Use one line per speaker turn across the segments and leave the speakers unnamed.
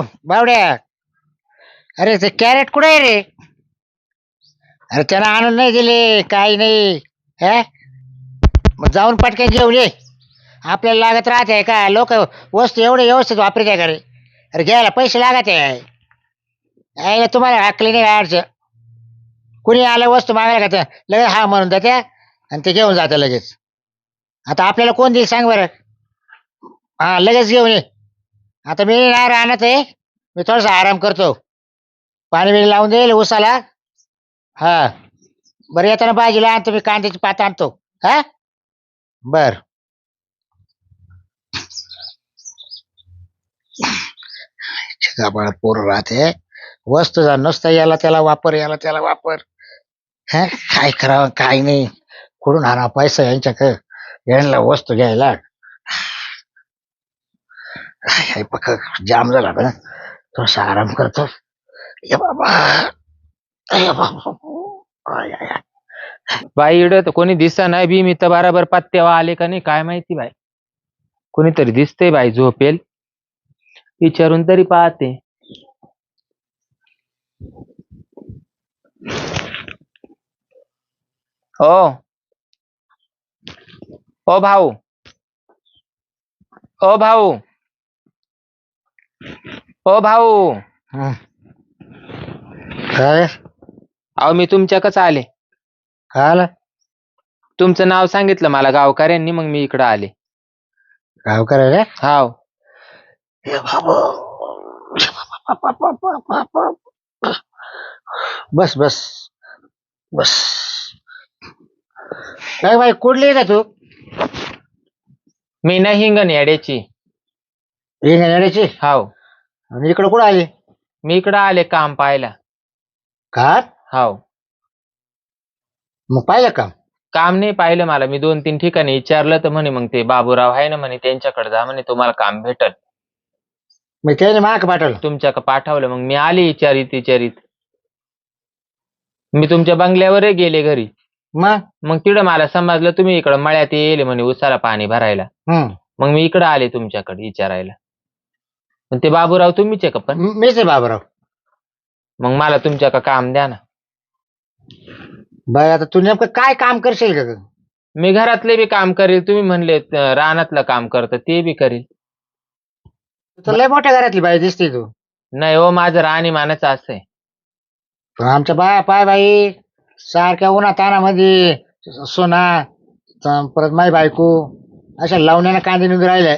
बावड्या. अरे ते कॅरेट कुठे आहे रे? अरे त्यांना आणून नाही दिले काही नाही. हे? मग जाऊन पटकन घेऊन ये. आपल्याला लागत राहते का? लोक वस्तू एवढे व्यवस्थित वापरत आहे का रे? अरे घ्यायला पैसे लागत आहे. यायला तुम्हाला हाकली नाही अडचण कुणी आलं वस्तू मागायला का त्या? लगेच हा म्हणून जाते आणि ते घेऊन जातं लगेच. आता आपल्याला कोण देईल सांग बरं? हा लगेच घेऊन ये. आता मी नाही राहणार आहे. मी थोडासा आराम करतो. पाणी बिणी लावून देईल उसाला हा. बरं येताना भाजीला आणतो मी कांद्याची पात आणतो. हा? बर. गाबाळात पोरं राहते. वस्तू जा नुसतं याला त्याला वापर याला त्याला वापर. हा? काय करावं काय नाही. कुठून आणा पैसा यांच्याकडे? यांना वस्तू घ्यायला. हाय पक्क जाम झाला ना. थोडासा आराम करतो. ये बाबा. अय बाबा. आय, आय, आय.
बाई इकडं तर कोणी दिसा नाही बी. मी तर बराबर पत्त्यावर आले का नाही काय माहिती बाई. कोणीतरी दिसते बाई झोपेल. विचारून तरी पाहते. ओ ओ भाऊ. ओ भाऊ. ओ भाऊ.
हं. काय?
अहो मी तुमच्याकच आले.
काय आलं
तुमचं नाव सांगितलं मला गावकऱ्यांनी मग मी इकडं आले.
करायला
हाव.
बाबा. बस बस. बस. काय बाई कुठली का तू?
मी नाही हिंगण याड्याची
येण्याची
हाव.
आणि इकडं कुठं आली?
मी इकडं आले काम पाहायला.
का?
हाव.
मग पाहिलं का
काम नाही पाहिलं मला. मी दोन तीन ठिकाणी विचारलं तर म्हणे मग ते बाबूराव आहे ना म्हणे त्यांच्याकडे जा म्हणे तुम्हाला काम भेटल.
मी त्याने माग पाठवलं?
तुमच्याकडे पाठवलं. मग मी आले विचारित विचारित. मी तुमच्या बंगल्यावरही गेले घरी.
मग?
मग तिकडं मला समजलं तुम्ही इकडं मळ्यात येले म्हणे उसाला पाणी भरायला.
हम्म.
मग मी इकडं आले तुमच्याकडे विचारायला. पण ते बाबूराव तुम्हीच आहे का पण?
मीच आहे बाबराव.
मग मला तुमच्याकडे काम द्या ना.
बाई आता तू नेमकं काय काम करशील का ग?
मी घरातले बी काम करील तुम्ही म्हणले अं, रानातलं काम करतं ते बी करील.
तू लय मोठ्या घरातली बाई दिसते तू.
नाही हो माझं राहणीमानच असं आहे.
पण आमच्या बाया पाय बाई सारख्या उन्हा तानामध्ये सोना त- परत माई बायको अशा लावण्यानं कांदे निघून राहिल्या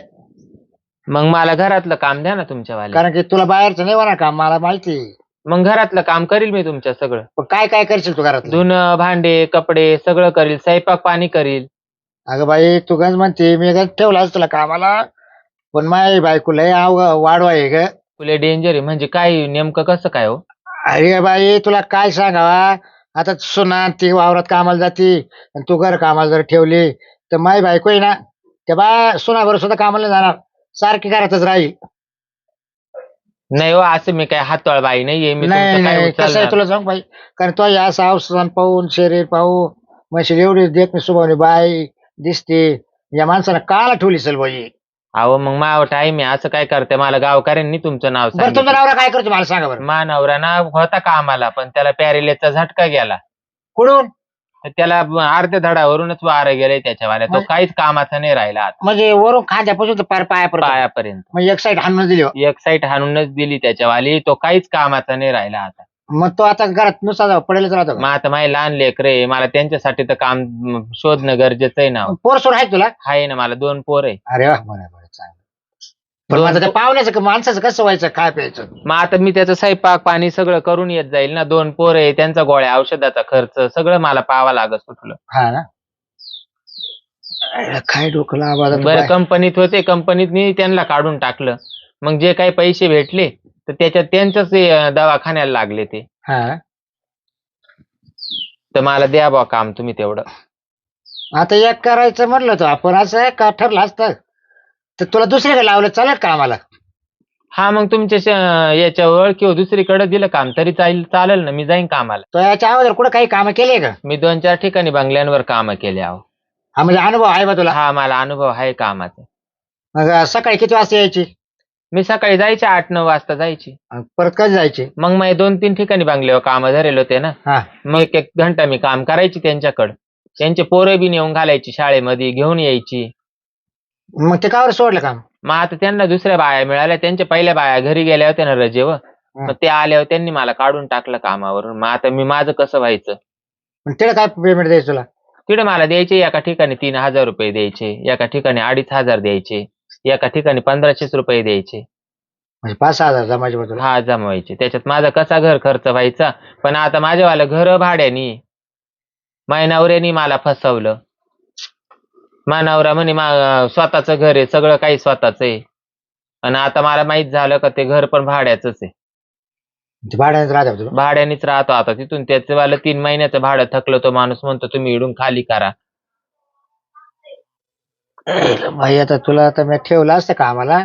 मग मला घरातलं काम द्या ना तुमच्यावाले.
कारण की तुला बाहेरचं नाही होणार काम मला माहिती आहे.
मग घरातलं काम करील मी तुमच्या सगळं.
पण काय काय करशील तू घरात
धुणं भांडे कपडे सगळं करील स्वयंपाक पाणी करील.
अगं बाई तू गंज म्हणते मी गंज ठेवलाच तुला कामाला. पण माई बायको लय आव वाढवा आहे ग.
तुले डेंजर आहे म्हणजे काय नेमकं कसं काय हो?
अरे बाई तुला काय सांगावा? आता सुना ती वावरात कामाला जाती आणि तू घर कामाला जर ठेवली तर माई बायको आहे ना त्या बा सुनावर सुद्धा कामाला नाही जाणार. सारखी घरातच राहील.
नाही हो असं मी काय हातवाळ बाई नाहीये मी
नाही
तुमचं काय
नाही कसं आहे
उचलणार.
तुला सांग बाई? कारण तो या सावसान पाहून शरीर पाहू म्हणजे एवढी देत नाही सुभावणी बाई दिसते. या माणसानं काला ठेवली असेल बाई.
अहो मग माव टाईम आहे असं काय करते? मला गावकऱ्यांनी तुमचं नाव
बरं तुमचा
सांगितलं.
नवरा काय करतो? मला सांगा बरं.
मा नवरा ना होता कामाला पण त्याला पॅरेलेचा झटका गेला.
कुठून?
तर त्याला अर्ध्या धडावरूनच वारं गेलंय त्याच्यावाल्या. तो
मग?
काहीच कामाचा नाही राहिला आता.
म्हणजे वरून खांद्यापासून तर पार पायापर्यंत.
पायापर्यंत.
म्हणजे एक साईड हाणून दिली.
एक साईड हाणूनच दिली त्याच्यावाली. तो काहीच कामाचा नाही राहिला आता.
मग तो आता घरात नुसता पडेलच राहतो
मग? आता माझे लहान लेकर आहे. मला त्यांच्यासाठी तर काम म, शोधणं गरजेचं आहे ना.
पोर सोर आहे तुला?
आहे ना. मला दोन पोर आहे
अरे वा बरं बरं. चांगलं पण त्या पाहुण्याचं का माणसाचं कसं व्हायचं? काय प्यायचं?
मग आता मी त्याचं स्वयंपाक पाणी सगळं करून येत जाईल ना. दोन पोर आहे त्यांचा गोळ्या औषधाचा खर्च सगळं मला पाहावं लागत सुटलं
हा ना? अरे, काय डोकं लावा
बरं कंपनीत होते कंपनीत मी त्यांना काढून टाकलं. मग जे काही पैसे भेटले तर त्याच्यात त्यांचंच अं, दवाखान्याला लागले ते.
हा.
तर मला द्या बा काम तुम्ही तेवढं.
आता एक करायचं म्हटलं तर आपण असं का ठरलं असतं. तर तुला दुसरीकडे लावलं चालेल का आम्हाला?
हा मग तुमच्या श- याच्या ओळखी दुसरीकडे दिलं काम तरी चालेल चालेल ना मी जाईन कामाला.
तो याच्या अगोदर कुठं काही कामं केले का?
मी दोन चार ठिकाणी बंगल्यांवर कामं केले आहो
हा म्हणजे अनुभव आहे बा तुला?
हा मला अनुभव आहे कामाचा.
मग सकाळी किती वाजता यायची?
मी सकाळी जायचे आठ नऊ वाजता जायची.
आणि परत कधी जायचे?
मग मी दोन तीन ठिकाणी बांगल्यावर काम धरेल होते ना.
हा.
मग एक एक घंटा मी काम करायची त्यांच्याकडं. त्यांचे पोरं बी नेऊन घालायची शाळेमध्ये घेऊन यायची.
मग ते कावर सोडलं काम
मग? आता त्यांना दुसऱ्या बाया मिळाल्या त्यांच्या पहिल्या बाया घरी गेल्या होत्या ना रजेवर मग ते आल्यावर त्यांनी मला काढून टाकलं कामावरून. मग आता मी माझं कसं व्हायचं?
पण तिला काय पेमेंट द्यायचं तुला?
तिकडे मला द्यायचे एका ठिकाणी तीन हजार रुपये द्यायचे एका ठिकाणी अडीच हजार द्यायचे एका ठिकाणी पंधराशेच रुपये द्यायचे.
म्हणजे पाच सहा हजार जमायचे बा तुला?
हा जमवायचे. त्याच्यात माझा कसा घर खर्च व्हायचा? पण आता माझ्यावालं घर भाड्यानी माझ्या नवऱ्यानी मला फसवलं. माझ्या नवरा म्हणे मा स्वतःच घर आहे सगळं काही स्वतःच आहे. आणि आता मला माहीत झालं का ते घर पण भाड्याच आहे.
ते भाड्यानेच राहते
भाड्यानेच राहतो आता तिथून. त्याचं वाला तीन महिन्याचं भाडं थकलं तो माणूस म्हणतो तुम्ही इडून खाली करा.
भाई आता तुला आता मी ठेवलं असतं कामाला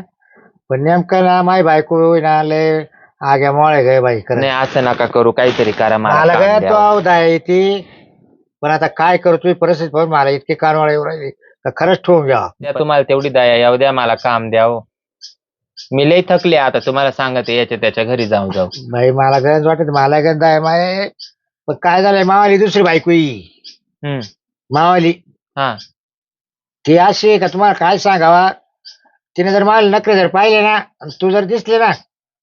पण नेमकं ना माय बायको ना लय आग्या मोळे गे बाई
नाही असं नका करू काहीतरी करा मला
मला काय तो. अवधा येते पण आता काय करू तुझी परिस्थिती पाहून मला इतकी कानवाळा येऊ राहिली. का खरंच ठेवून घ्या.
द्या तुम्हाला तेवढी दया येऊ द्या मला काम द्यावं मी लई थकले आता तुम्हाला सांगते याच्या त्याच्या घरी जाऊ जाऊ.
बाई मला गरज वाटत मला गंध आहे माय. पण काय झालंय मावाली दुसरी बायको ही.
हम्म.
मावाली.
हा.
ती अशी आहे का तुम्हाला काय सांगावा? तिने जर मला नखरे जर पाहिले ना आणि तू जर दिसले ना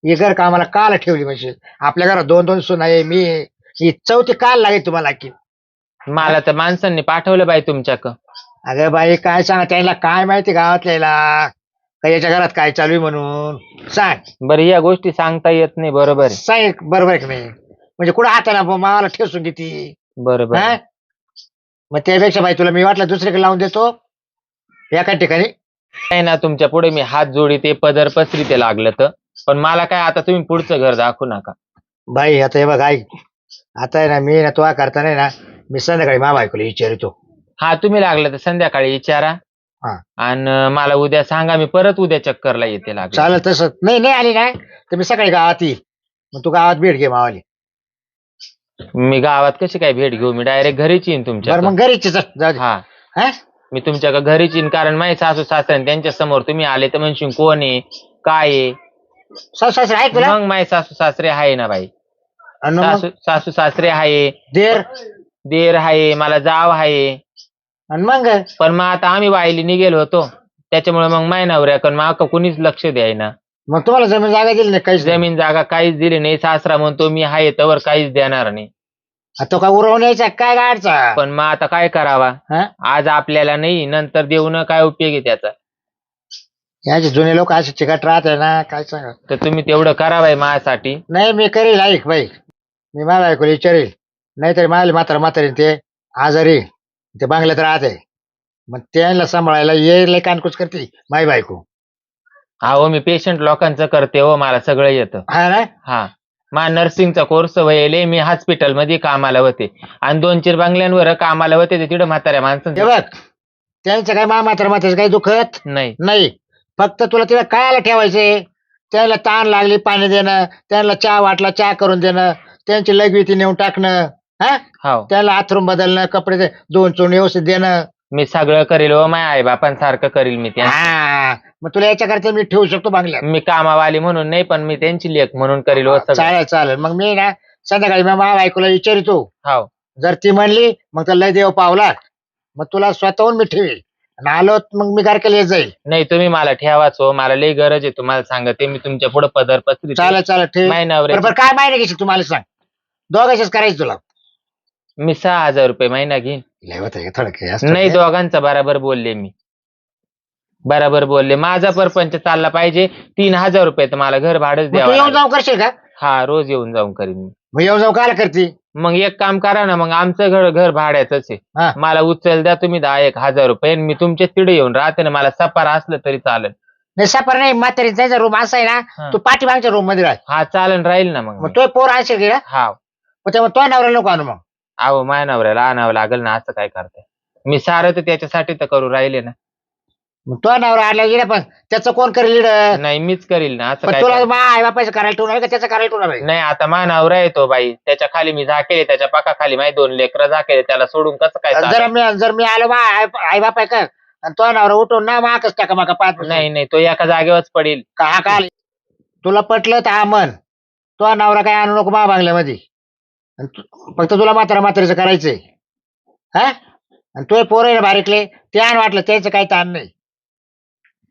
ही घर कामाला काल ठेवली म्हणजे आपल्या घरात दोन दोन सुन आहे मी आहे. ही चौथी काल लागेल तुम्हाला की.
मला तर माणसांनी पाठवलं बाई तुमच्याक.
अगं बाई काय सांगा त्याला काय माहिती गावातल्याला? का याच्या घरात काय चालू आहे म्हणून? सांग.
बरं या गोष्टी सांगता येत नाही बरोबर आहे.
सांग बरोबर आहे की नाही? म्हणजे कुठं हाताना मावाला ठेसून घेते
बरोबर
हा?
आहे.
मग त्यापेक्षा बाई तुला मी वाटलं दुसरीकडे लावून देतो. एका ठिकाणी.
नाही ना तुमच्यापुढे मी हात जोडी ते पदर पसरी ते लागलं तर. पण मला काय आता तुम्ही पुढचं घर दाखवू नका.
बाई आता हे बघ ऐक आता आहे ना मी ना तो करता नाही ना मी संध्याकाळी मा बायकोला विचारितो.
हा तुम्ही लागलं तर संध्याकाळी विचारा.
हा.
आणि मला उद्या सांगा मी परत उद्या चक्करला येते लागलं.
चालेल तसं नाही नाही आली ना? तर मी सकाळी गावात येईल मग तू गावात भेट घे मावाली.
मी गावात कशी काय भेट घेऊ? मी डायरेक्ट घरीच येईन तुमच्या
बरं मग घरीच जा जाऊ दे.
हा.
हा?
मी तुमच्या घरीच येईन कारण माझे सासू सासरे त्यांच्यासमोर तुम्ही आले तर म्हणशील कोण आहे? काय आहे?
सासू सासरे आहे तुला?
मग माझे सासू सासरे आहे ना बाई.
आणि मग?
सासू सासू सासरे आहे.
देर?
देर आहे मला जाव आहे.
आणि मग?
पण मग आता आम्ही वाहिली निघेल होतो. त्याच्यामुळे मग माय नवऱ्याकडे मग कुणीच लक्ष द्यायना.
मग तुम्हाला जमीन जागा दिली नाही काहीच
जमीन जागा काहीच दिली नाही. सासरा म्हणतो मी आहे तवर काहीच देणार नाही.
आता तो काय उरवून यायचा? काय गाडचा?
पण मग आता काय करावा?
हा?
आज आपल्याला नाही नंतर देऊन काय उपयोग आहे त्याचा?
याचे जुने लोक असे चिकट राहते ना काय सांगा?
तर तुम्ही तेवढं करावाय माझ्यासाठी.
नाही मी करील ऐक बाई. मी माझ्या बायकोला विचारेल. नाहीतरी माझ्या मात्र म्हातारी ते आजारी. ते बांगल्यात राहते मग त्यांना सांभाळायला ये कानकुच करते माई बायको.
अहो मी पेशंट लोकांचं करते हो मला सगळं येतं.
हा ना?
हा. मा नर्सिंगचा कोर्स व्हायले मी हॉस्पिटलमध्ये कामाला होते. आणि दोन चार बंगल्यांवर कामाला होते ते तिथं म्हाताऱ्या
हे
माणसांचं
बघ त्यांचं काय मा मात्र काही दुखत?
नाही.
नाही. फक्त तुला तिला कायला ठेवायचे त्याला ताण लागली पाणी देणं त्यांना चहा वाटला चहा करून देणं त्यांची लगविती नेऊन टाकणं. हा?
हो
त्याला आथरून बदलणं कपडे दे- धुवून चुवून व्यवस्थित देणं.
मी सगळं करील हो माझ्या आई बापांसारखं करील मी त्या
हा मग तुला याच्याकरता मी ठेवू शकतो बांगल्यात.
मी कामावाली म्हणून नाही पण मी त्यांची लेख म्हणून करील हो सगळं.
चालेल चालेल. मग मी ना संध्याकाळी मी माझ्या बायकोला विचारितो.
हो
जर ती म्हणली मग तर लय देव पावला. मग तुला स्वतःहून मी ठेवेल. आणि आलो मग मी गारकेला येत जाईल.
नाही तुम्ही मला ठेवाच हो. मला लई गरज आहे तुम्हाला सांगते. मी तुमच्यापुढे पदर पसरी
चालेल चालेल ठेव. बरोबर काय माहिती घेशील तुम्हाला सांग. दोघांशीच करायचं तुला.
मी सहा हजार रुपये महिना घेईन.
लय होतं थोडं काही असतं.
नाही दोघांचा बराबर बोलले मी. बराबर बोलले. माझा परपंच चालला पाहिजे. तीन हजार रुपये तर मला घर भाडंच
मग तू
द्यावं
येऊन
लागेल.
जाऊ करशील का?
हा रोज येऊन जाऊन करीन मी.
मग येऊन जाऊ कायला करते?
मग एक काम करा ना मग आमचं घर घर भाड्याचंच
हा.
आहे मला उचल द्या तुम्ही दहा एक हजार रुपये आणि मी तुमच्या तिडे येऊन राहते ना मला सपार असलं तरी चालेल.
नाही सफर नाही म्हातारी त्याचा रूम असा आहे
हा.
ना तू पाठीमागच्या रूममध्ये राह.
हा चालेल राहील ना मग
मग
मी.
तो पोर का
हा.
मग तेव्हा तो नवरा नको आणू मग.
अहो माय नवऱ्याला आणावं लागेल ना असं काय करते मी सारं तर त्याच्यासाठी तर करू राहिले ना.
मग तो नवरा आणला गेला पण त्याचं कोण करेल इकडं?
नाही मीच करील ना असं
पण
काय
तुला. आई बापाचं करायला ठेवणार आहे का त्याचं करायला ठेवणार आहे
नाही आता मा नवरा येतो बाई. त्याच्याखाली मी झाकेले त्याच्या पाकाखाली माझी दोन लेकरं झाकेले त्याला सोडून कसं काय
जर
चालेल?
मी जर मी आलो बा आई बाप आहे का आणि तो नवरा उठून ना माकच टाका माका पाच
नाही नाही तो एका जागेवरच पडेल.
का हा काल तुला पटलं तर हा मन तो नवरा काय आणू नको मा बांगल्यामध्ये? तू- फक्त तुला म्हातारा म्हातारीचं करायचंय. हा? आणि तो पोर आहे ना बारीकले ते आण वाटलं त्याचं काही ताण नाही.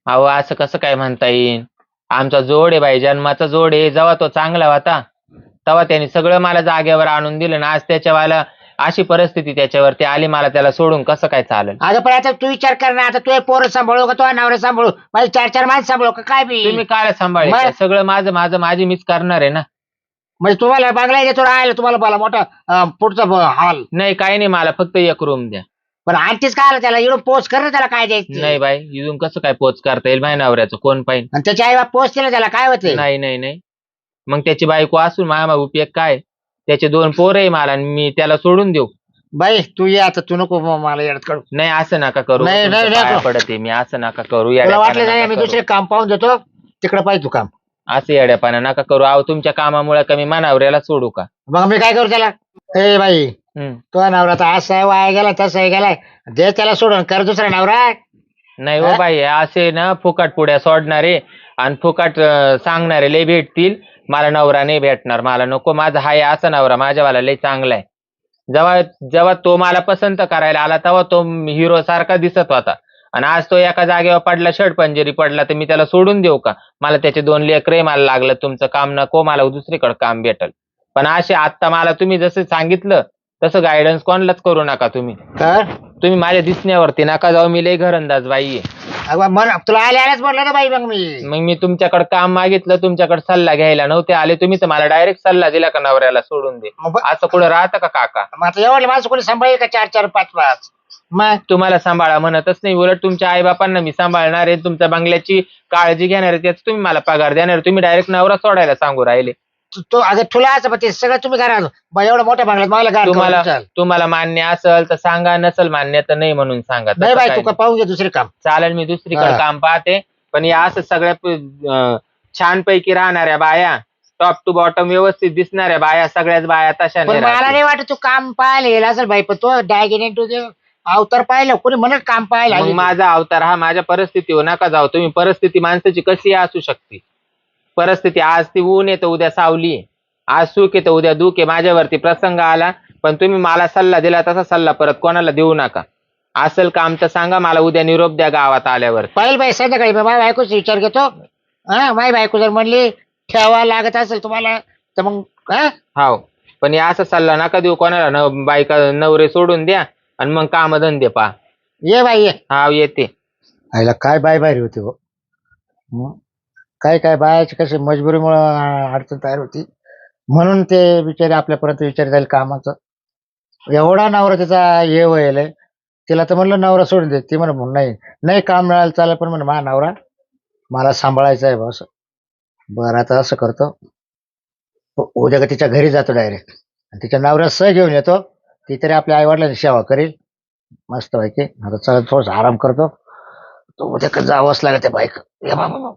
अहो असं कसं काय म्हणता येईल आमचा जोड आहे बाई जन्माचा जोड आहे जेव्हा तो चांगला होता तेव्हा त्याने सगळं मला जागेवर आणून दिलं ना. आज त्याच्या वाला अशी परिस्थिती त्याच्यावरती आली मला त्याला सोडून कसं काय चालेल?
अगं पण आता तू विचार कर ना आता तू पोरं सांभाळू का तो नवरा सांभाळू? माझी चार चार माणसं सांभाळू का? काय बी?
तुम्ही काय सांभाळायचं
मग-
सगळं माझं माझं माझी मीच करणार आहे ना?
म्हणजे तुम्हाला बांगला देतो राहायला तुम्हाला मला मोठा अं, पुढचा ब- हॉल
नाही काही नाही मला फक्त एक रूम द्या.
पण आणखीच काय आलं त्याला? एवढं पोच कर ना त्याला काय द्यायचं?
नाही बाई इथून कसं काय पोच करता येईल? माझ्या नवऱ्याचं कोण पाहिजे
आणि त्याच्या आई बाप पोच केलं त्याला काय होते
नाही नाही नाही. मग त्याची बायको असून माझ्या उपयोग काय? त्याचे दोन पोर आहे मला आणि मी त्याला सोडून देऊ.
बाई तू ये आता तू नको म- मला येडत काढू
नाही असं नका करू.
नाही,
तुमच्या
नाही,
पाया
नको.
पडते मी असं नका करू.
तुला वाटलं नाही मी
करू.
दुसरे काम पाहून देतो. तिकडे पाहिजे तू काम
असं येड्यापाना नका करू. अहो तुमच्या कामामुळे कमी मानावऱ्याला सोडू का?
मग मी काय करू त्याला? ए बाई
हम्म.
तो नवरा तर असा वाया गेला तसा गेलाय. दे त्याला सोडून कर दुसरा नवरा.
नाही हो
हा?
बाई असे ना फुकट पुड्या सोडणारे आणि फुकट अं, सांगणारे लय भेटतील. मला नवरा नाही भेटणार मला नको. माझा हाय असा नवरा माझ्यावाला लय चांगला आहे. जेव्हा जेव्हा तो मला पसंत करायला आला तेव्हा तो हिरो सारखा दिसत होता. आणि आज तो एका जागेवर पडला षड पंजेरी पडला तर मी त्याला सोडून देऊ का? मला त्याचे दोन लेकरे मला लागलं तुमचं काम नको मला दुसरीकडे काम भेटल. पण असे आता मला तुम्ही जसं सांगितलं तसं गायडन्स कोणालाच करू नका तुम्ही.
कर
तुम्ही माझ्या दिसण्यावरती नका जाऊ मी लय घरंदाज बाई आहे.
अगं मन तुला आले आल्याच म्हटलं ना बाई मग मी.
मग मी तुमच्याकडे काम मागितलं तुमच्याकडे सल्ला घ्यायला नव्हते आले तुम्ही तर मला डायरेक्ट सल्ला दिला का नवऱ्याला सोडून दे?
मग ब-
असं कुठं राहतं का काका?
मग आता एवढे माणसं कोणी सांभाळेल का चार चार पाच पाच? मग
तुम्हाला सांभाळा म्हणतच नाही. उलट तुमच्या आईबापांना मी सांभाळणार आहे. तुमच्या बंगल्याची काळजी घेणार आहे. त्याच तुम्ही मला पगार देणार. तुम्ही डायरेक्ट नवरा सोडायला सांगू राहिले.
तू- तो अगं तुला असं पण ते सगळं तुम्ही मग एवढं मोठ्या बांगल्यात मला गाड
तुम्हाला तुम्हाला मान्य असेल तर सांगा. नसल मान्य तर नाही म्हणून सांगा.
नाही
तसं
बाई
काही
तू का पाहून घे दुसरे काम.
चालेल मी दुसरीकडे
हा.
काम पाहते. पण या असं सगळ्या प- छान पैकी राहणाऱ्या बाया टॉप टू बॉटम व्यवस्थित दिसणाऱ्या बाया सगळ्याच बाया तशा
पण
नाही
मला
राहतील.
नाही वाटत तू काम पाहायला येईल असेल बाई पण तो डायगिने अवतार पाहिलं कोणी म्हणत काम
मग
आली.
माझा अवतार हा माझ्या परिस्थितीवर नका जाऊ. तुम्ही परिस्थिती माणसाची कशी असू शकते? परिस्थिती आज ती ऊन तर उद्या सावली आहे. आज सुख तर उद्या दुःख आहे. माझ्यावरती प्रसंग आला पण तुम्ही मला सल्ला दिला तसा सल्ला परत कोणाला देऊ नका. असेल काम तर सांगा मला उद्या निरोप द्या गावात आल्यावर.
पाहिलं बाई संध्याकाळी मी माझ्या बायकोचा विचार घेतो. हा माझी बायको जर म्हणली ठेवा लागत असेल तुम्हाला तर मग हा?
हाव. पण या असा सल्ला नका देऊ कोणाला न बायका नवरे सोडून द्या. आणि मग काम धंदे पा
ये बाई ये.
हाव येते.
आईला काय बाय बाहेर होती हो? हं? काय काय बायाची कशी मजबुरीमुळं अडचण तयार होती? म्हणून ते बिचारे आपल्यापर्यंत विचार जाईल कामाचं. एवढा नवरा त्याचा हे व्हायला तिला तर म्हणलं नवरा सोडून दे. ती म्हणून नाही. नाही काम मिळालं चालेल. पण म्हणून मा नवरा मला सांभाळायचा आहे बा असं. बरं आता असं करतो. उ- उद्या का तिच्या घरी जातो डायरेक्ट. आणि तिच्या नवऱ्या सह घेऊन येतो. ती तरी आपल्या आईवडिलांची सेवा करेल. मस्त पैकी. आता चला थोडस आराम करतो. तो उद्या का जावंच लागत आहे बाईक. या बाबा.